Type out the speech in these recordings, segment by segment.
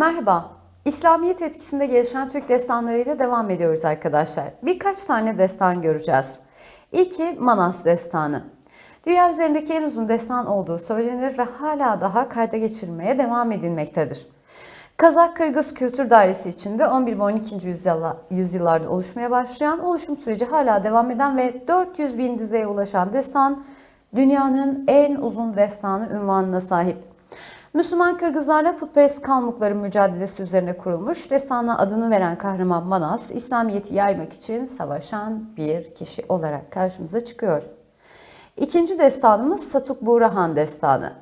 Merhaba. İslamiyet etkisinde gelişen Türk destanlarıyla devam ediyoruz arkadaşlar. Birkaç tane destan göreceğiz. İlki Manas Destanı. Dünya üzerindeki en uzun destan olduğu söylenir ve hala daha kayda geçirilmeye devam edilmektedir. Kazak-Kırgız kültür dairesi içinde 11 ve 12. yüzyılla- yüzyıllarda oluşmaya başlayan, oluşum süreci hala devam eden ve 400 bin dizeye ulaşan destan, dünyanın en uzun destanı ünvanına sahip. Müslüman Kırgızlarla putperest Kalmukların mücadelesi üzerine kurulmuş, destana adını veren kahraman Manas, İslamiyet'i yaymak için savaşan bir kişi olarak karşımıza çıkıyor. İkinci destanımız Satuk Buğrahan Destanı.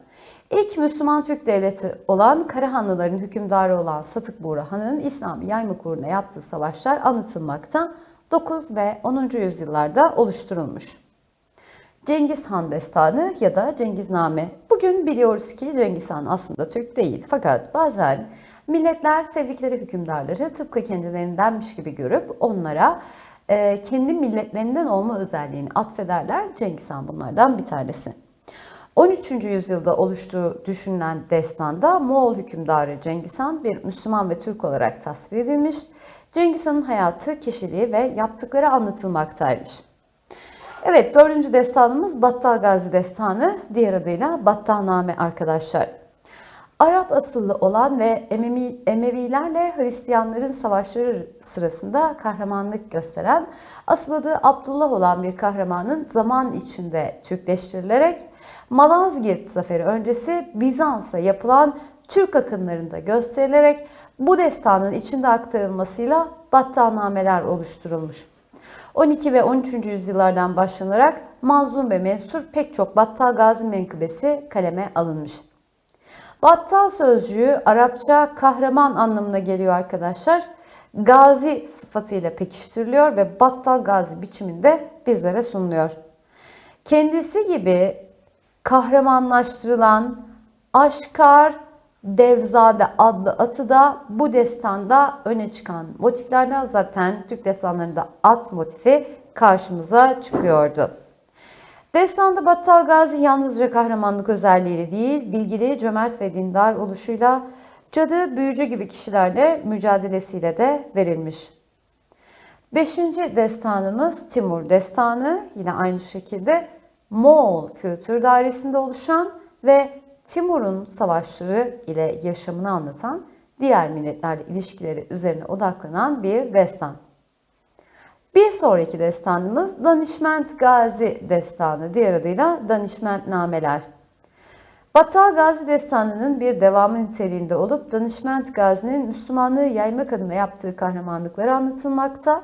İlk Müslüman Türk devleti olan Karahanlıların hükümdarı olan Satık Buğrahan'ın İslam'ı yaymak uğruna yaptığı savaşlar anlatılmakta 9 ve 10. yüzyıllarda oluşturulmuş. Cengiz Han Destanı ya da Cengizname. Bugün biliyoruz ki Cengiz Han aslında Türk değil. Fakat bazen milletler sevdikleri hükümdarları tıpkı kendilerindenmiş gibi görüp onlara e, kendi milletlerinden olma özelliğini atfederler. Cengiz Han bunlardan bir tanesi. 13. yüzyılda oluştuğu düşünülen destanda Moğol hükümdarı Cengiz Han bir Müslüman ve Türk olarak tasvir edilmiş. Cengiz Han'ın hayatı, kişiliği ve yaptıkları anlatılmaktaymış. Evet dördüncü destanımız Battal Gazi Destanı, diğer adıyla Battalname arkadaşlar. Arap asıllı olan ve Emevi, Emevilerle Hristiyanların savaşları sırasında kahramanlık gösteren, asıl adı Abdullah olan bir kahramanın zaman içinde Türkleştirilerek Malazgirt Zaferi öncesi Bizans'a yapılan Türk akınlarında gösterilerek bu destanın içinde aktarılmasıyla Battalnameler oluşturulmuş. 12 ve 13. yüzyıllardan başlanarak mazlum ve mensur pek çok Battal Gazi menkıbesi kaleme alınmış. Battal sözcüğü Arapça kahraman anlamına geliyor arkadaşlar. Gazi sıfatıyla pekiştiriliyor ve Battal Gazi biçiminde bizlere sunuluyor. Kendisi gibi kahramanlaştırılan Aşkar Devzade adlı atı da bu destanda öne çıkan motiflerden zaten Türk destanlarında at motifi karşımıza çıkıyordu. Destanda Battal Gazi yalnızca kahramanlık özelliğiyle değil, bilgili, cömert ve dindar oluşuyla cadı, büyücü gibi kişilerle mücadelesiyle de verilmiş. Beşinci destanımız Timur Destanı. Yine aynı şekilde Moğol kültür dairesinde oluşan ve Timur'un savaşları ile yaşamını anlatan diğer milletlerle ilişkileri üzerine odaklanan bir destan. Bir sonraki destanımız Danişment Gazi Destanı, diğer adıyla Danişmentnameler. Battal Gazi Destanı'nın bir devamı niteliğinde olup Danişment Gazi'nin Müslümanlığı yaymak adına yaptığı kahramanlıkları anlatılmakta.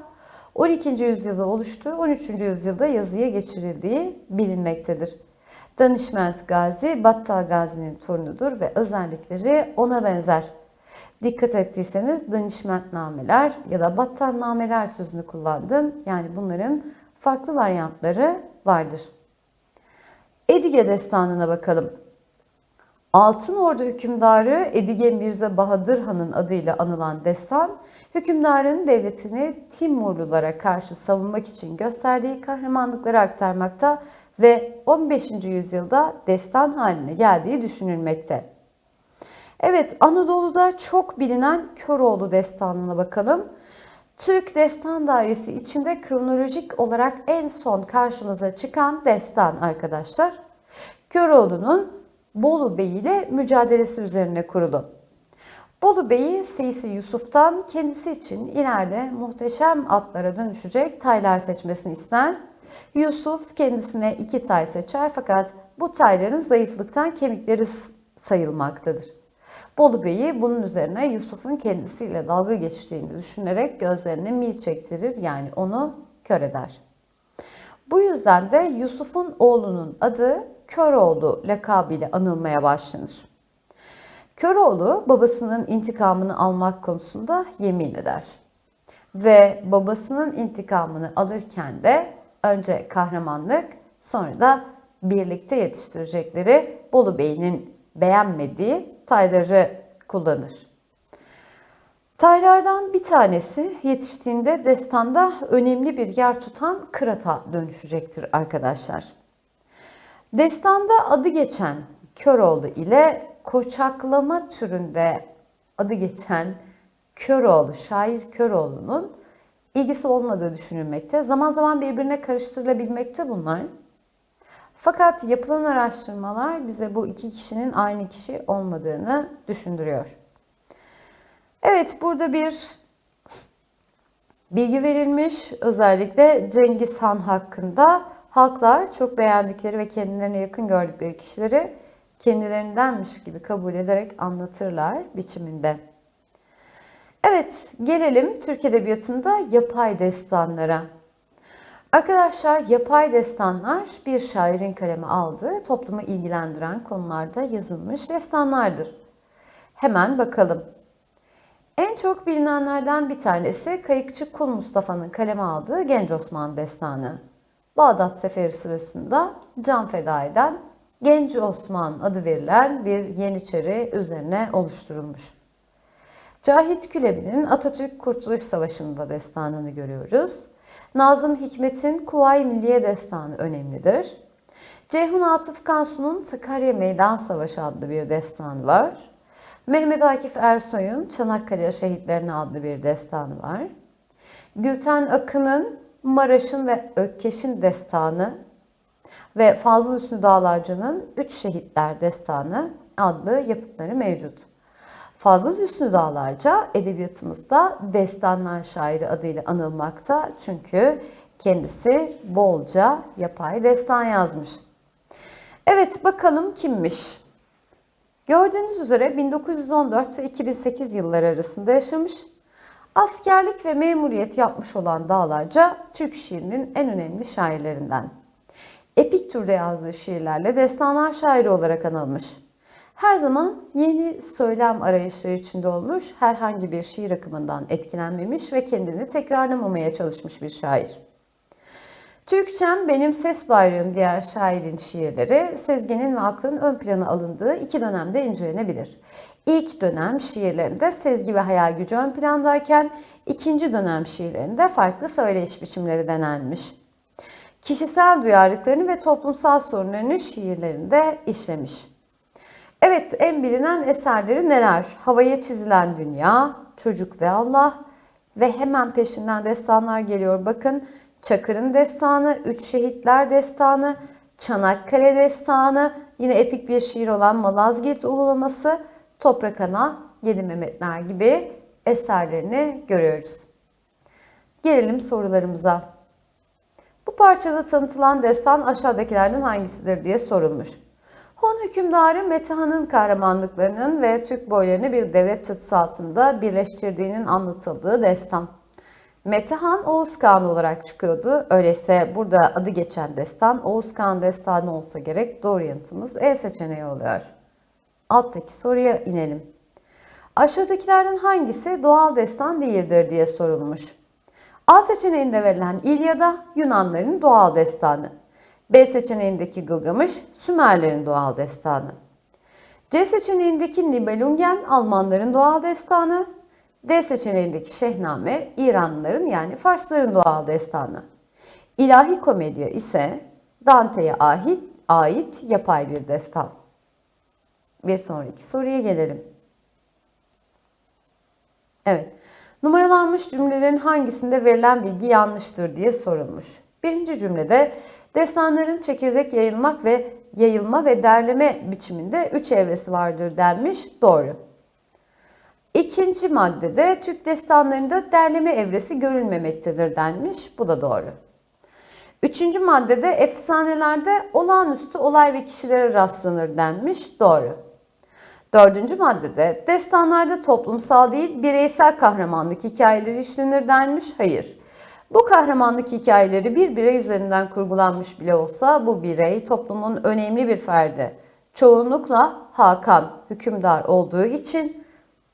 12. yüzyılda oluştu, 13. yüzyılda yazıya geçirildiği bilinmektedir. Danişment Gazi, Battal Gazi'nin torunudur ve özellikleri ona benzer. Dikkat ettiyseniz danişmentnameler ya da battalnameler sözünü kullandım. Yani bunların farklı varyantları vardır. Edige destanına bakalım. Altın Ordu hükümdarı Edige Mirza Bahadır Han'ın adıyla anılan destan, hükümdarın devletini Timurlulara karşı savunmak için gösterdiği kahramanlıkları aktarmakta ve 15. yüzyılda destan haline geldiği düşünülmekte. Evet, Anadolu'da çok bilinen Köroğlu destanına bakalım. Türk Destan Dairesi içinde kronolojik olarak en son karşımıza çıkan destan arkadaşlar. Köroğlu'nun Bolu Bey ile mücadelesi üzerine kurulu. Bolu Bey'i Seysi Yusuf'tan kendisi için ileride muhteşem atlara dönüşecek taylar seçmesini ister. Yusuf kendisine iki tay seçer fakat bu tayların zayıflıktan kemikleri sayılmaktadır. Bolu Bey'i bunun üzerine Yusuf'un kendisiyle dalga geçtiğini düşünerek gözlerine mil çektirir yani onu kör eder. Bu yüzden de Yusuf'un oğlunun adı Köroğlu lakabıyla anılmaya başlanır. Köroğlu babasının intikamını almak konusunda yemin eder. Ve babasının intikamını alırken de önce kahramanlık sonra da birlikte yetiştirecekleri Bolu Bey'in beğenmediği tayları kullanır. Taylardan bir tanesi yetiştiğinde destanda önemli bir yer tutan kırata dönüşecektir arkadaşlar. Destanda adı geçen Köroğlu ile koçaklama türünde adı geçen Köroğlu, şair Köroğlu'nun ilgisi olmadığı düşünülmekte. Zaman zaman birbirine karıştırılabilmekte bunlar. Fakat yapılan araştırmalar bize bu iki kişinin aynı kişi olmadığını düşündürüyor. Evet burada bir bilgi verilmiş. Özellikle Cengiz Han hakkında halklar çok beğendikleri ve kendilerine yakın gördükleri kişileri kendilerindenmiş gibi kabul ederek anlatırlar biçiminde. Evet, gelelim Türk Edebiyatı'nda yapay destanlara. Arkadaşlar yapay destanlar bir şairin kaleme aldığı toplumu ilgilendiren konularda yazılmış destanlardır. Hemen bakalım. En çok bilinenlerden bir tanesi Kayıkçı Kul Mustafa'nın kaleme aldığı Genç Osman Destanı. Bağdat Seferi sırasında can feda eden Genç Osman adı verilen bir Yeniçeri üzerine oluşturulmuş. Cahit Külebi'nin Atatürk Kurtuluş Savaşı'nda destanını görüyoruz. Nazım Hikmet'in Kuvayi Milliye Destanı önemlidir. Ceyhun Atıf Kansu'nun Sakarya Meydan Savaşı adlı bir destanı var. Mehmet Akif Ersoy'un Çanakkale Şehitlerini adlı bir destanı var. Gülten Akın'ın Maraş'ın ve Ökkeş'in destanı ve Fazıl Hüsnü Dağlarcı'nın Üç Şehitler Destanı adlı yapıtları mevcut. Fazıl Hüsnü Dağlarca edebiyatımızda destanlar şairi adıyla anılmakta çünkü kendisi bolca yapay destan yazmış. Evet bakalım kimmiş? Gördüğünüz üzere 1914 ve 2008 yılları arasında yaşamış. Askerlik ve memuriyet yapmış olan Dağlarca Türk şiirinin en önemli şairlerinden. Epik türde yazdığı şiirlerle destanlar şairi olarak anılmış. Her zaman yeni söylem arayışları içinde olmuş, herhangi bir şiir akımından etkilenmemiş ve kendini tekrarlamamaya çalışmış bir şair. Türkçem Benim Ses Bayrağım diğer şairin şiirleri Sezgin'in ve aklın ön plana alındığı iki dönemde incelenebilir. İlk dönem şiirlerinde sezgi ve hayal gücü ön plandayken ikinci dönem şiirlerinde farklı söyleyiş biçimleri denenmiş. Kişisel duyarlılıklarını ve toplumsal sorunlarını şiirlerinde işlemiş. Evet en bilinen eserleri neler? Havaya çizilen dünya, çocuk ve Allah ve hemen peşinden destanlar geliyor. Bakın Çakır'ın destanı, Üç Şehitler destanı, Çanakkale destanı, yine epik bir şiir olan Malazgirt Ululaması, Toprak Ana, Yedi Mehmetler gibi eserlerini görüyoruz. Gelelim sorularımıza. Bu parçada tanıtılan destan aşağıdakilerden hangisidir diye sorulmuş. Hun hükümdarı Metehan'ın kahramanlıklarının ve Türk boylarını bir devlet çatısı altında birleştirdiğinin anlatıldığı destan. Metehan Oğuz Kağan olarak çıkıyordu. Öyleyse burada adı geçen destan Oğuz Kağan destanı olsa gerek doğru yanıtımız E seçeneği oluyor. Alttaki soruya inelim. Aşağıdakilerden hangisi doğal destan değildir diye sorulmuş. A seçeneğinde verilen İlyada Yunanların doğal destanı. B seçeneğindeki Gılgamış, Sümerlerin doğal destanı. C seçeneğindeki Nibelungen, Almanların doğal destanı. D seçeneğindeki Şehname, İranlıların yani Farsların doğal destanı. İlahi komedya ise Dante'ye ait, ait yapay bir destan. Bir sonraki soruya gelelim. Evet, numaralanmış cümlelerin hangisinde verilen bilgi yanlıştır diye sorulmuş. Birinci cümlede Destanların çekirdek yayılmak ve yayılma ve derleme biçiminde üç evresi vardır denmiş. Doğru. İkinci maddede Türk destanlarında derleme evresi görülmemektedir denmiş. Bu da doğru. Üçüncü maddede efsanelerde olağanüstü olay ve kişilere rastlanır denmiş. Doğru. Dördüncü maddede destanlarda toplumsal değil bireysel kahramanlık hikayeleri işlenir denmiş. Hayır. Bu kahramanlık hikayeleri bir birey üzerinden kurgulanmış bile olsa bu birey toplumun önemli bir ferdi. Çoğunlukla Hakan hükümdar olduğu için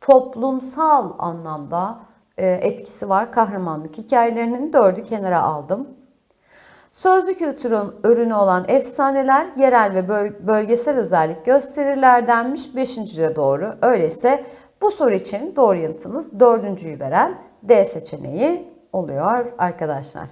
toplumsal anlamda e, etkisi var kahramanlık hikayelerinin dördü kenara aldım. Sözlü kültürün ürünü olan efsaneler yerel ve bölgesel özellik gösterirler denmiş. Beşinci de doğru. Öyleyse bu soru için doğru yanıtımız dördüncüyü veren D seçeneği oluyor arkadaşlar.